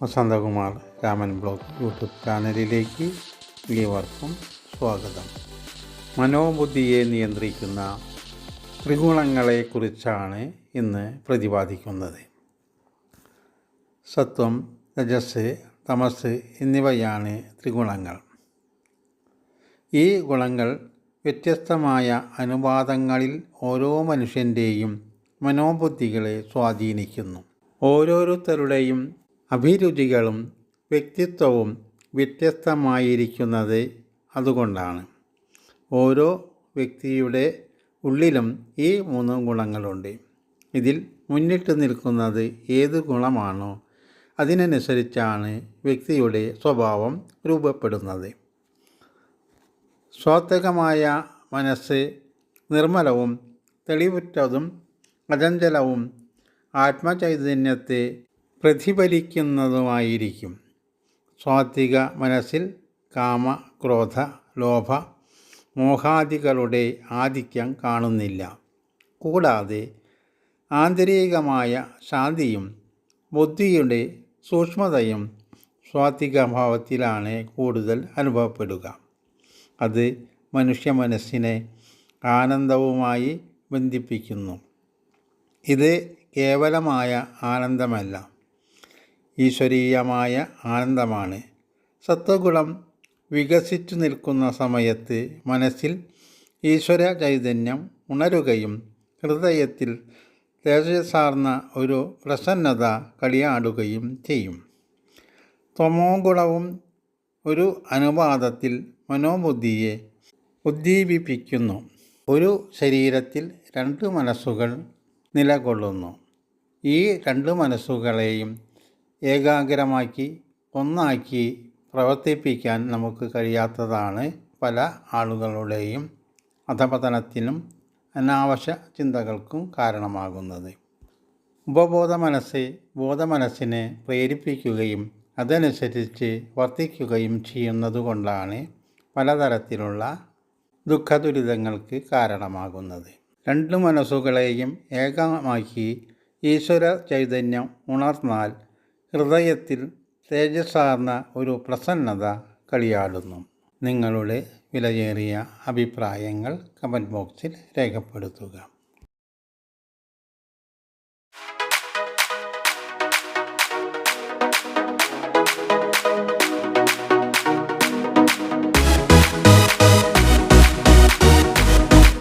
Vasanthakumar Raman blog YouTube ചാനലിലേക്ക് ഏവർക്കും സ്വാഗതം. മനോബുദ്ധിയെ നിയന്ത്രിക്കുന്ന ത്രിഗുണങ്ങളെക്കുറിച്ചാണ് ഇന്ന് പ്രതിപാദിക്കുന്നത്. സത്വം രജസ് തമസ് എന്നിവയാണ് ത്രിഗുണങ്ങൾ ഈ ഗുണങ്ങൾ വ്യത്യസ്തമായ അനുപാതങ്ങളിൽ ഓരോ മനുഷ്യന്റെയും മനോബുദ്ധികളെ സ്വാധീനിക്കുന്നു. ഓരോരുത്തരുടെയും അഭിരുചികളും വ്യക്തിത്വവും വ്യത്യസ്തമായിരിക്കുന്നത് അതുകൊണ്ടാണ്. ഓരോ വ്യക്തിയുടെ ഉള്ളിലും ഈ മൂന്ന് ഗുണങ്ങളുണ്ട്. ഇതിൽ മുന്നിട്ട് നിൽക്കുന്നത് ഏത് ഗുണമാണോ അതിനനുസരിച്ചാണ് വ്യക്തിയുടെ സ്വഭാവം രൂപപ്പെടുന്നത്. സ്വാത്വകമായ മനസ്സ് നിർമ്മലവും തെളിവുറ്റതും അചഞ്ചലവും ആത്മചൈതന്യത്തെ പ്രതിഫലിക്കുന്നതുമായിരിക്കും. സ്വാത്വിക മനസ്സിൽ കാമ ക്രോധ ലോഭ മോഹാദികളുടെ ആധിക്യം കാണുന്നില്ല. കൂടാതെ ആന്തരികമായ ശാന്തിയും ബുദ്ധിയുടെ സൂക്ഷ്മതയും സ്വാത്വിക ഭാവത്തിലാണ് കൂടുതൽ അനുഭവപ്പെടുക. അത് മനുഷ്യ മനസ്സിനെ ആനന്ദവുമായി ബന്ധിപ്പിക്കുന്നു. ഇത് കേവലമായ ആനന്ദമല്ല. ഈശ്വരീയമായ ആനന്ദമാണ്. സത്വഗുണം വികസിച്ചു നിൽക്കുന്ന സമയത്ത് മനസ്സിൽ ഈശ്വര ചൈതന്യം ഉണരുകയും ഹൃദയത്തിൽ തേജസാർന്ന ഒരു പ്രസന്നത കളിയാടുകയും ചെയ്യും. തമോ ഗുണവും ഒരു അനുപാതത്തിൽ മനോബുദ്ധിയെ ഉദ്ദീപിപ്പിക്കുന്നു. ഒരു ശരീരത്തിൽ രണ്ട് മനസ്സുകൾ നിലകൊള്ളുന്നു. ഈ രണ്ട് മനസ്സുകളെയും ഏകാഗ്രമാക്കി ഒന്നാക്കി പ്രവർത്തിപ്പിക്കാൻ നമുക്ക് കഴിയാത്തതാണ് പല ആളുകളുടെയും അധപതനത്തിനും അനാവശ്യ ചിന്തകൾക്കും കാരണമാകുന്നത്. ഉപബോധ മനസ്സ് ബോധമനസ്സിനെ പ്രേരിപ്പിക്കുകയും അതനുസരിച്ച് വർത്തിക്കുകയും ചെയ്യുന്നതുകൊണ്ടാണ് പലതരത്തിലുള്ള ദുഃഖദുരിതങ്ങൾക്ക് കാരണമാകുന്നത്. രണ്ട് മനസ്സുകളെയും ഏകമാക്കി ഈശ്വര ചൈതന്യം ഉണർന്നാൽ ഹൃദയത്തിൽ തേജസ്സാർന്ന ഒരു പ്രസന്നത കളിയാടുന്നു. നിങ്ങളുടെ വിലയേറിയ അഭിപ്രായങ്ങൾ കമന്റ് ബോക്സിൽ രേഖപ്പെടുത്തുക.